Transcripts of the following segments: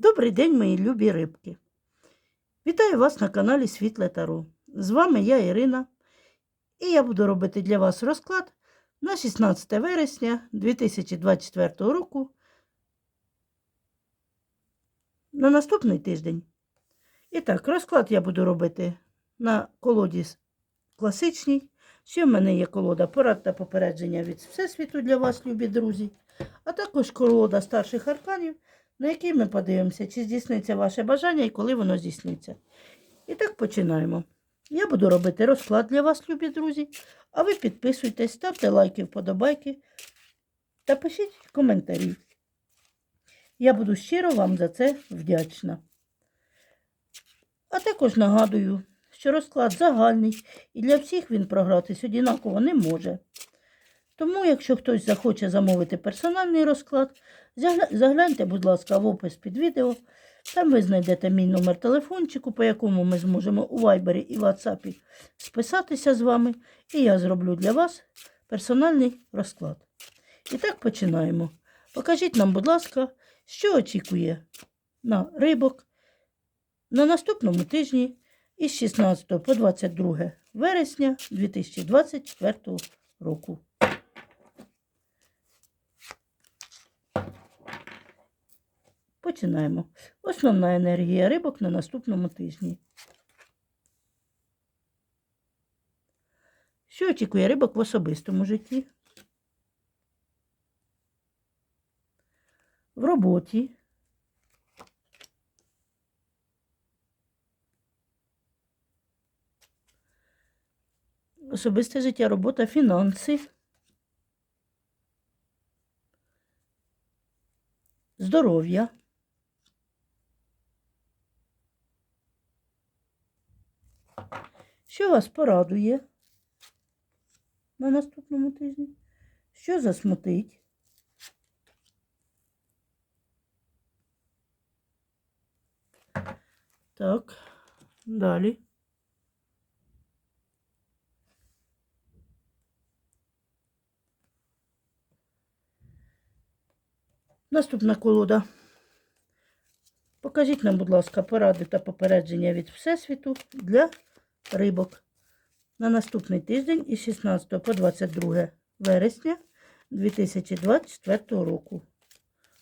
Добрий день, мої любі рибки. Вітаю вас на каналі Світле Таро. З вами я Ірина, і я буду робити для вас розклад на 16 вересня 2024 року на наступний тиждень. І так, розклад я буду робити на колоді класичній. Ще в мене є колода порад та попередження від Всесвіту для вас, любі друзі, а також колода старших арканів на який ми подивимося, чи здійсниться ваше бажання і коли воно здійсниться. І так починаємо. Я буду робити розклад для вас, любі друзі. А ви підписуйтесь, ставте лайки, вподобайки та пишіть коментарі. Я буду щиро вам за це вдячна. А також нагадую, що розклад загальний і для всіх він програтись однаково не може. Тому, якщо хтось захоче замовити персональний розклад, загляньте, будь ласка, в опис під відео. Там ви знайдете мій номер телефончику, по якому ми зможемо у Вайбері і WhatsApp списатися з вами, і я зроблю для вас персональний розклад. І так починаємо. Покажіть нам, будь ласка, що очікує на рибок на наступному тижні із 16 по 22 вересня 2024 року. Починаємо. Основна енергія рибок на наступному тижні. Що очікує рибок в особистому житті? В роботі. Особисте життя, робота, фінанси. Здоров'я. Що вас порадує на наступному тижні? Що засмутить? Так, далі. Наступна колода. Покажіть нам, будь ласка, поради та попередження від Всесвіту для рибок на наступний тиждень із 16 по 22 вересня 2024 року.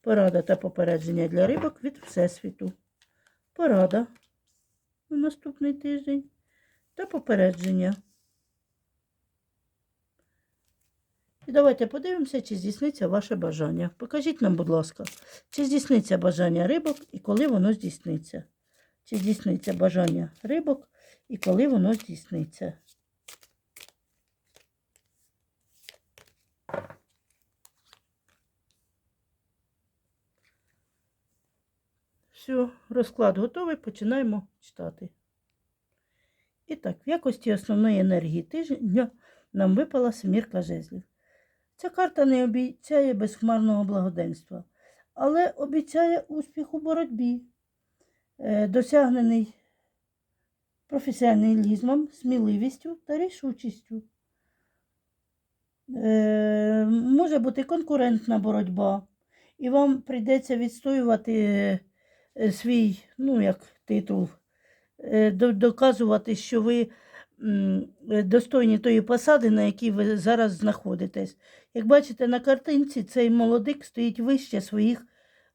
Порада та попередження для рибок від Всесвіту. Порада на наступний тиждень та попередження. І давайте подивимося, чи здійсниться ваше бажання. Покажіть нам, будь ласка, чи здійсниться бажання рибок і коли воно здійсниться. Чи здійсниться бажання рибок і коли воно здійсниться. Все, розклад готовий, починаємо читати. І так, в якості основної енергії тижня нам випала семірка жезлів. Ця карта не обіцяє безхмарного благоденства, але обіцяє успіх у боротьбі, е, досягнений професіоналізмом, сміливістю та рішучістю. Е, Може бути конкурентна боротьба, і вам прийдеться відстоювати е, свій, ну, як титул, е, доказувати, що ви достойні тої посади, на якій ви зараз знаходитесь. Як бачите, на картинці цей молодик стоїть вище своїх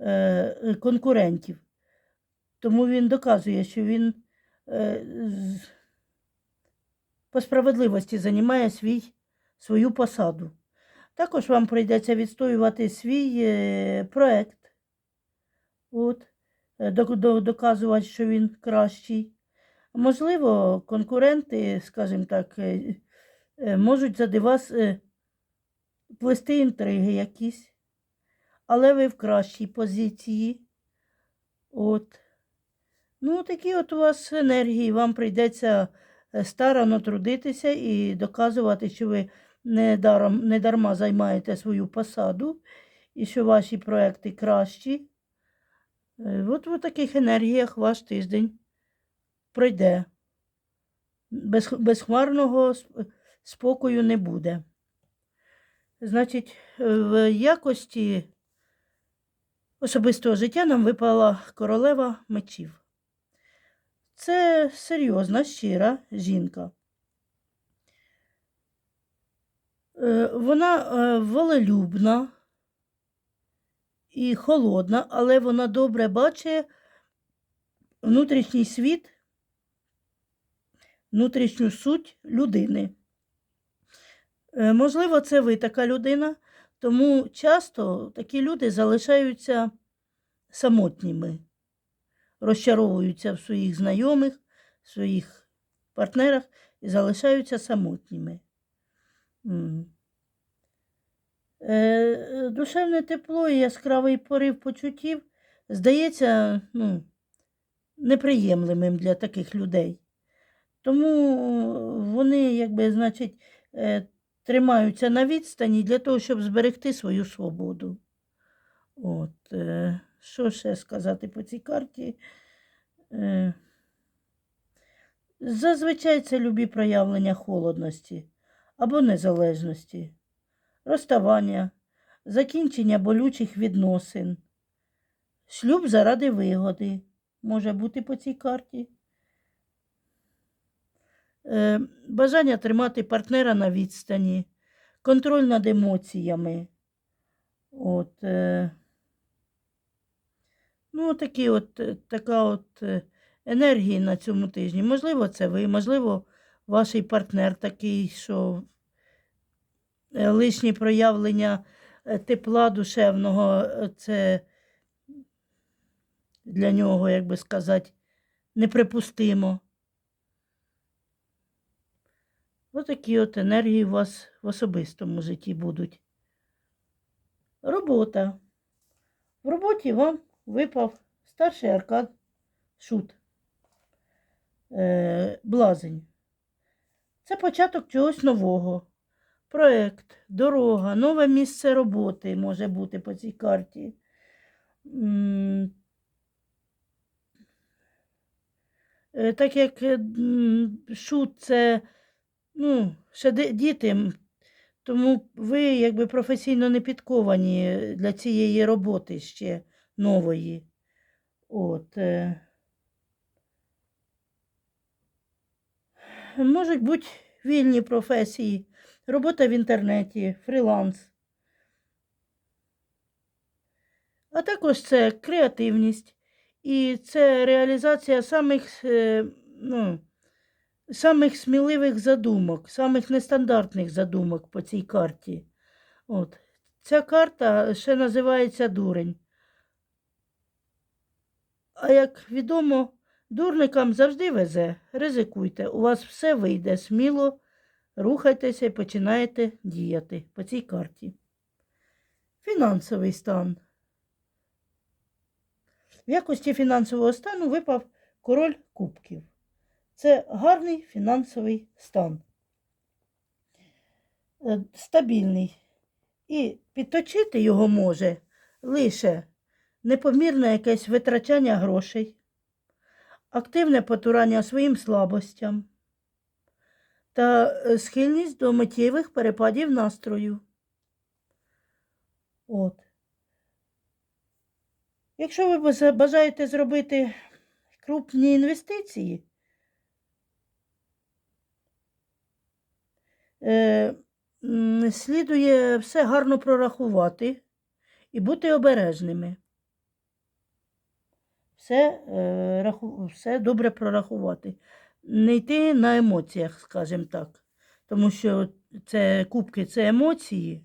е, конкурентів. Тому він доказує, що він по справедливості займає свій, свою посаду. Також вам прийдеться відстоювати свій е, проект. От, е, до- доказувати, що він кращий. Можливо, конкуренти, скажімо так, е, е, можуть зади вас е, плести інтриги якісь, але ви в кращій позиції. От. Ну, такі от у вас енергії, вам прийдеться е, старано трудитися і доказувати, що ви не, даром, не дарма займаєте свою посаду і що ваші проекти кращі. Е, От в таких енергіях ваш тиждень пройде. Без, безхмарного спокою не буде. Значить, е, в якості особистого життя нам випала королева мечів. Це серйозна, щира жінка. Е, Вона е, волелюбна і холодна, але вона добре бачить внутрішній світ, внутрішню суть людини. Е, Можливо, це ви така людина, тому часто такі люди залишаються самотніми, розчаровуються в своїх знайомих, своїх партнерах і залишаються самотніми. Е, Душевне тепло і яскравий порив почуттів здається ну, неприємлимим для таких людей. Тому вони, якби, значить, е, тримаються на відстані для того, щоб зберегти свою свободу. От, е, що ще сказати по цій карті? Е, зазвичай це любі проявлення холодності або незалежності, розставання, закінчення болючих відносин, шлюб заради вигоди може бути по цій карті. Е, бажання тримати партнера на відстані, контроль над емоціями. От, е, ну, такі от, е, така от е, енергії на цьому тижні. Можливо, це ви, можливо, ваш партнер такий, що е, лишні проявлення тепла душевного, це для нього, як би сказати, неприпустимо. Отакі от енергії у вас в особистому житті будуть. Робота. В роботі вам випав старший аркан шут. Е, блазень. Це початок чогось нового. Проект, дорога, нове місце роботи може бути по цій карті. Е, Так як шут це ну, ще діти, тому ви якби професійно не підковані для цієї роботи ще нової. От. е. Можуть бути вільні професії, робота в інтернеті, фріланс. А також це креативність і це реалізація самих, е, ну, самих сміливих задумок, самих нестандартних задумок по цій карті. От. Ця карта ще називається дурень. А як відомо, дурникам завжди везе. Ризикуйте, у вас все вийде сміло, рухайтеся і починаєте діяти по цій карті. Фінансовий стан. В якості фінансового стану випав король кубків. Це гарний фінансовий стан. Е, Стабільний. І підточити його може лише непомірне якесь витрачання грошей, активне потурання своїм слабостям та е, схильність до миттєвих перепадів настрою. От. Якщо ви бажаєте зробити крупні інвестиції, е, слідує все гарно прорахувати і бути обережними. Все, е, все добре прорахувати. Не йти на емоціях, скажімо так. Тому що це кубки це емоції.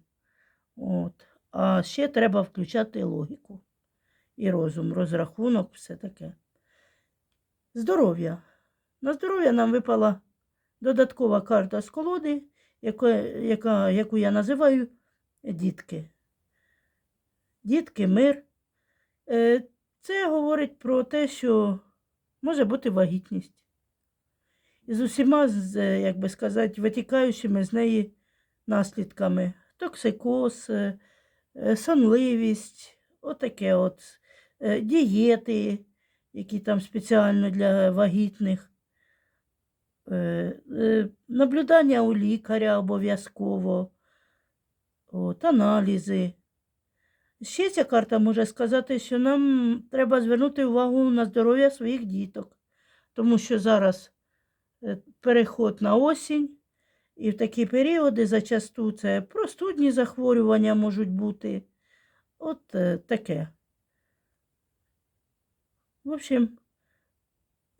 От. А ще треба включати логіку і розум, розрахунок, все таке. Здоров'я. На здоров'я нам випала додаткова карта з колоди, яка, яка, яку я називаю дітки. Дітки, мир. Це говорить про те, що може бути вагітність. І з усіма, як би сказати, витікаючими з неї наслідками. Токсикоз, е, е, сонливість, отаке от, е, дієти, які там спеціально для вагітних. Наблюдання у лікаря обов'язково, аналізи. Ще ця карта може сказати, що нам треба звернути увагу на здоров'я своїх діток, тому що зараз е, переход на осінь, і в такі періоди зачасту це простудні захворювання можуть бути. От е, таке. В общем,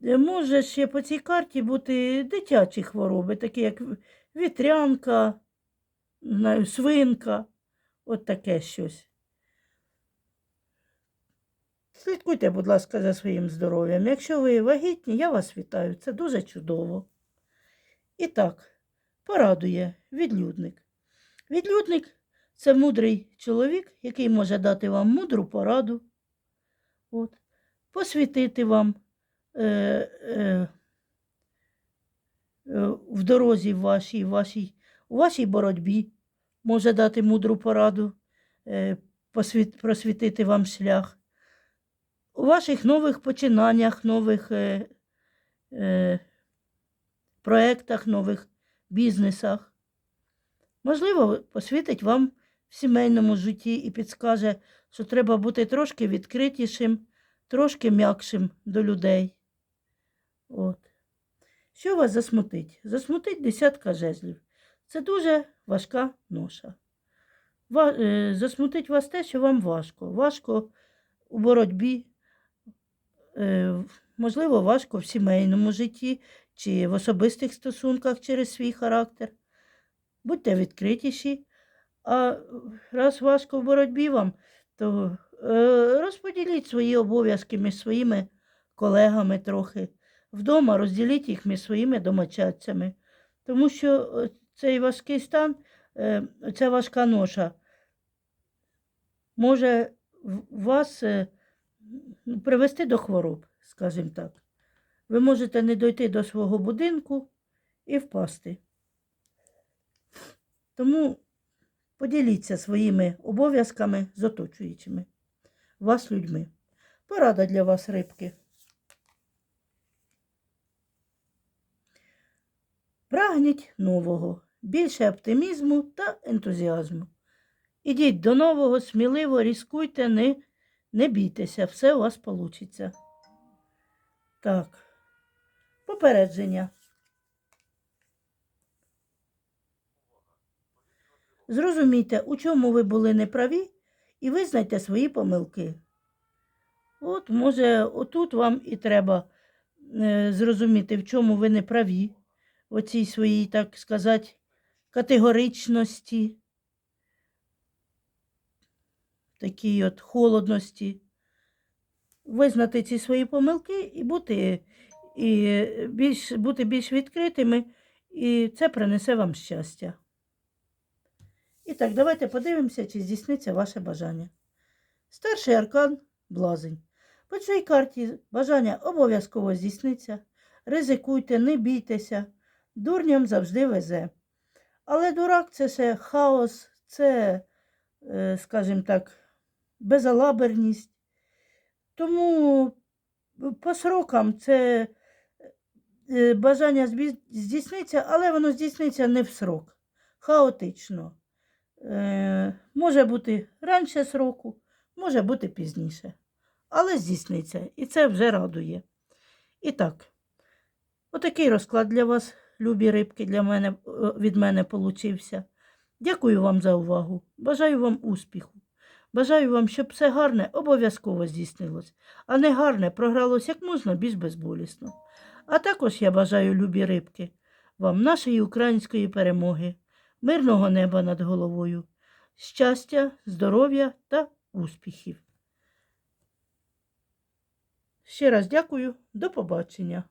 е, може ще по цій карті бути дитячі хвороби, такі як вітрянка, свинка, от таке щось. Слідкуйте, будь ласка, за своїм здоров'ям. Якщо ви вагітні, я вас вітаю. Це дуже чудово. І так, порадує відлюдник. Відлюдник це мудрий чоловік, який може дати вам мудру пораду, от, посвітити вам е, е, е, в дорозі вашій, вашій, у вашій боротьбі, може дати мудру пораду, е, просвітити вам шлях. У ваших нових починаннях, нових е, е, проєктах, нових бізнесах. Можливо, посвітить вам в сімейному житті і підскаже, що треба бути трошки відкритішим, трошки м'якшим до людей. От. Що вас засмутить? Засмутить десятка жезлів. Це дуже важка ноша. Е, засмутить вас те, що вам важко. Важко у боротьбі, можливо, важко в сімейному житті чи в особистих стосунках через свій характер. Будьте відкритіші. А раз важко в боротьбі вам, то е, розподіліть свої обов'язки між своїми колегами трохи. Вдома розділіть їх між своїми домочадцями. Тому що е, цей важкий стан, е, ця важка ноша може вас е, привести до хвороб, скажімо так. Ви можете не дойти до свого будинку і впасти. Тому поділіться своїми обов'язками з оточуючими вас людьми. Порада для вас, рибки. Прагніть нового, більше оптимізму та ентузіазму. Ідіть до нового, сміливо, різкуйте, не, не бійтеся, все у вас вийде. Так, попередження. Зрозумійте, у чому ви були неправі, і визнайте свої помилки. От, може, отут вам і треба е, зрозуміти, в чому ви неправі, в оцій своїй, так сказати, категоричності, такій от холодності. Визнати ці свої помилки і бути, і більш, бути більш відкритими, і це принесе вам щастя. І так, давайте подивимося, чи здійсниться ваше бажання. Старший аркан блазень. По цій карті бажання обов'язково здійсниться. Ризикуйте, не бійтеся, дурням завжди везе. Але дурак це все хаос, це, е, скажімо так, безалаберність. Тому по срокам це е, бажання здійсниться, але воно здійсниться не в срок, хаотично. Е, може бути раніше сроку, може бути пізніше. Але здійсниться, і це вже радує. І так, отакий розклад для вас, любі рибки, для мене, е, від мене получився. Дякую вам за увагу. Бажаю вам успіху. Бажаю вам, щоб все гарне обов'язково здійснилось, а не гарне програлось як можна більш безболісно. А також я бажаю, любі рибки, вам нашої української перемоги, мирного неба над головою, щастя, здоров'я та успіхів. Ще раз дякую, до побачення.